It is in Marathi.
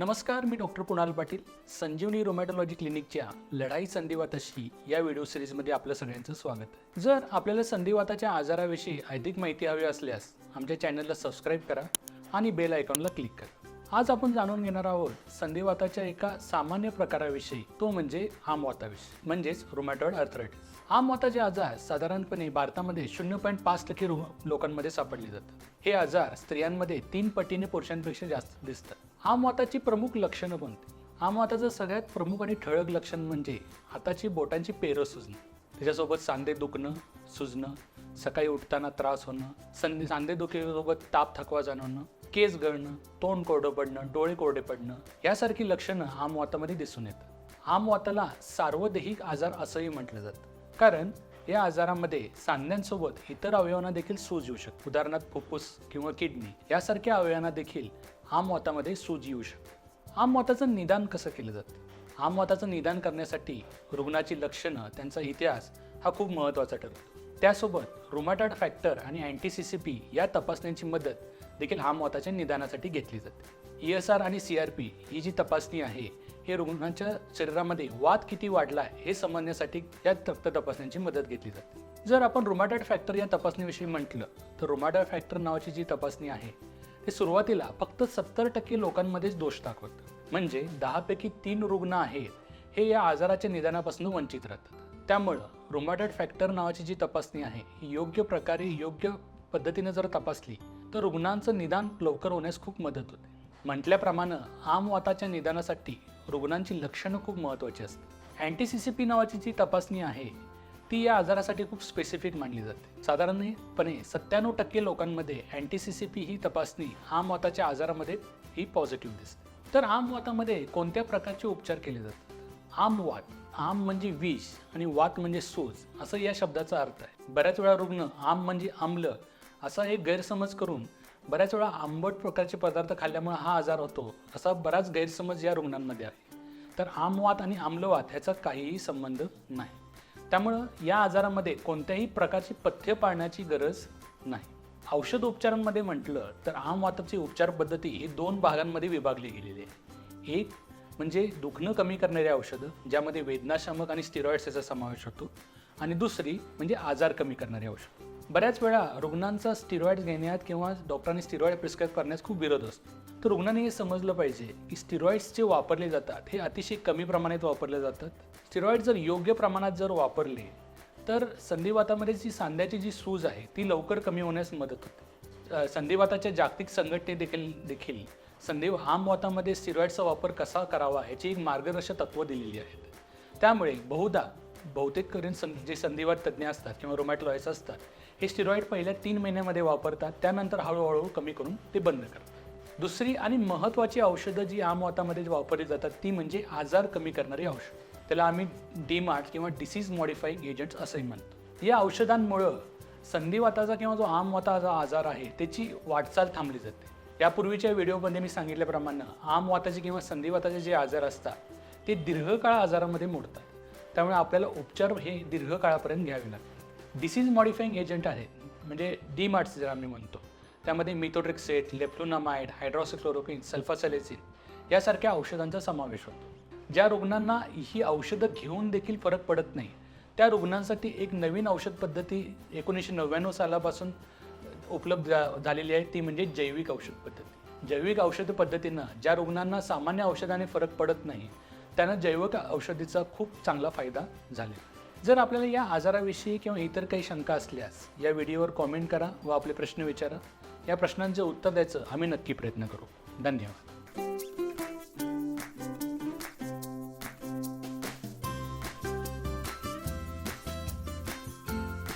नमस्कार मी डॉक्टर कुणाल पाटील संजीवनी रोमॅटॉलॉजी क्लिनिकच्या लढाई संधिवाताशी या व्हिडिओ सिरीजमध्ये आपलं सगळ्यांचं स्वागत आहे. जर आपल्याला संधिवाताच्या आजाराविषयी अधिक माहिती हवी असल्यास आमच्या चॅनलला सबस्क्राईब करा आणि बेल आयकॉनला क्लिक करा. आज आपण जाणून घेणार आहोत संधिवाताच्या एका सामान्य प्रकाराविषयी. तो म्हणजे आमवाताविषयी म्हणजेच रोमॅटॉइड अर्थरायटिस आमवाताचे आजार साधारणपणे भारतामध्ये शून्य पॉईंट पाच टक्के रु- लोकांमध्ये सापडले जातात. हे आजार स्त्रियांमध्ये तीन पटीने पुरुषांपेक्षा जास्त दिसतात. आमवाताची प्रमुख लक्षणं बनते आमवाताचं सगळ्यात प्रमुख आणि ठळक लक्षण म्हणजे हाताची बोटांची पेरं सुजणं. त्याच्यासोबत सांधे दुखणं सुजणं सकाळी उठताना त्रास होणं संधी सांधे दुखीसोबत ताप थकवा जाणवणं केस गळणं तोंड कोरडं पडणं डोळे कोरडे पडणं यासारखी लक्षणं आमवातामध्ये दिसून येतात. आमवाताला सार्वदेहिक आजार असंही म्हटलं जातं. कारण या आजारामध्ये सांध्यांसोबत इतर अवयवांना देखील सूज येऊ शकते. उदाहरणार्थ फुफ्फुस किंवा किडनी यासारख्या अवयवांना देखील आमवातामध्ये सूज येऊ शकते. आमवाताचं निदान कसं केलं जातं? आमवाताचं निदान करण्यासाठी रुग्णाची लक्षणं त्यांचा इतिहास हा खूप महत्त्वाचा ठरतो. त्यासोबत रुमाटॉइड फॅक्टर आणि अँटी सी सी पी या तपासण्यांची मदत देखील आमवाताच्या निदानासाठी घेतली जाते. ई एस आर आणि सी आर पी ही जी तपासणी आहे हे रुग्णाच्या शरीरामध्ये वाद किती वाढला आहे हे समजण्यासाठी या रक्त तपासण्यांची मदत घेतली जाते. जर आपण रुमाटॉइड फॅक्टर या तपासणीविषयी म्हटलं तर रुमाटॉइड फॅक्टर नावाची जी तपासणी आहे ते सुरुवातीला फक्त सत्तर टक्के लोकांमध्येच दोष दाखवतं. म्हणजे दहापैकी तीन रुग्ण आहेत हे या आजाराच्या निदानापासून वंचित राहतात. त्यामुळं रुमाटेड फॅक्टर नावाची जी तपासणी आहे ही योग्य प्रकारे योग्य पद्धतीने जर तपासली तर रुग्णांचं निदान लवकर होण्यास खूप मदत होते. म्हटल्याप्रमाणे आमवाताच्या निदानासाठी रुग्णांची लक्षणं खूप महत्त्वाची असतात. अँटी सी सी पी नावाची जी तपासणी आहे ती या आजारासाठी खूप स्पेसिफिक मानली जाते. साधारणपणे सत्त्याण्णव टक्के लोकांमध्ये अँटीसीसीपी ही तपासणी आमवाताच्या आजारामध्ये ही पॉझिटिव्ह दिसते. तर आमवातामध्ये कोणत्या प्रकारचे उपचार केले जातात? आमवात आम म्हणजे विष आणि वात म्हणजे सोज असं या शब्दाचा अर्थ आहे. बऱ्याच वेळा रुग्ण आम म्हणजे आम्ल असा एक गैरसमज करून बऱ्याच वेळा आंबट प्रकारचे पदार्थ खाल्ल्यामुळे हा आजार होतो असा बराच गैरसमज या रुग्णांमध्ये आहे. तर आमवात आणि आम्लवात ह्याचा काहीही संबंध नाही. त्यामुळं या आजारामध्ये कोणत्याही प्रकारची पथ्य पाळण्याची गरज नाही. औषध उपचारांमध्ये म्हटलं तर आमवाताची उपचार पद्धती ही दोन भागांमध्ये विभागली गेलेली आहे. एक म्हणजे दुखणं कमी करणारी औषधं ज्यामध्ये वेदनाशामक आणि स्टिरॉइड्स याचा समावेश होतो. आणि दुसरी म्हणजे आजार कमी करणारी औषधं. बऱ्याच वेळा रुग्णांचा स्टिरॉइड्स घेण्यात किंवा डॉक्टरांनी स्टिरॉइड प्रिस्क्राईब करण्यास खूप विरोध असतो. तर रुग्णांनी हे समजलं पाहिजे की स्टिरॉइड्स जे वापरले जातात हे अतिशय कमी प्रमाणात वापरले जातात. स्टिरॉईड जर योग्य प्रमाणात जर वापरले तर संधिवातामध्ये जी सांध्याची जी सूज आहे ती लवकर कमी होण्यास मदत होते. संधिवाताच्या जागतिक संघटने देखील देखील संधी आमवातामध्ये स्टिरॉईडचा वापर कसा करावा ह्याची एक मार्गदर्शक तत्त्व दिलेली आहेत. त्यामुळे बहुधा बहुतेक करून सं जे संधिवात तज्ज्ञ असतात किंवा रोमॅटॉलॉजिस्ट असतात हे स्टिरॉईड पहिल्या तीन महिन्यामध्ये वापरतात त्यानंतर हळूहळू कमी करून ते बंद करतात. दुसरी आणि महत्त्वाची औषधं जी आमवातामध्ये वापरली जातात ती म्हणजे आजार कमी करणारी औषध. त्याला आम्ही डीमार्ट किंवा डिसीज मॉडिफाईंग एजंट्स असंही म्हणतो. या औषधांमुळं संधिवाताचा किंवा जो आमवाताचा आजार आहे त्याची वाटचाल थांबली जाते. यापूर्वीच्या व्हिडिओमध्ये मी सांगितल्याप्रमाणे आमवाताचे किंवा संधिवाताचे जे आजार असतात ते दीर्घकाळ आजारामध्ये मोडतात. त्यामुळे आपल्याला उपचार हे दीर्घकाळापर्यंत घ्यावे लागतात. डिसीज मॉडिफाईंग एजंट आहेत म्हणजे डीमार्ट्स जर आम्ही म्हणतो. त्यामध्ये मिथोट्रिक्सेट लेप्टोनामाइड हायड्रॉसिक्लोरोपिन सल्फासेलेसिन यासारख्या औषधांचा समावेश होतो. ज्या रुग्णांना ही औषधं घेऊन देखील फरक पडत नाही त्या रुग्णांसाठी एक नवीन औषध पद्धती एकोणीसशे नव्याण्णव सालापासून उपलब्ध झालेली आहे ती म्हणजे जैविक औषध पद्धती. जैविक औषध पद्धतीनं ज्या रुग्णांना सामान्य औषधाने फरक पडत नाही त्यांना जैविक औषधीचा खूप चांगला फायदा झाला. जर आपल्याला या आजाराविषयी किंवा इतर काही शंका असल्यास या व्हिडिओवर कॉमेंट करा व आपले प्रश्न विचारा. या प्रश्नांचे उत्तर द्यायचं आम्ही नक्की प्रयत्न करू. धन्यवाद.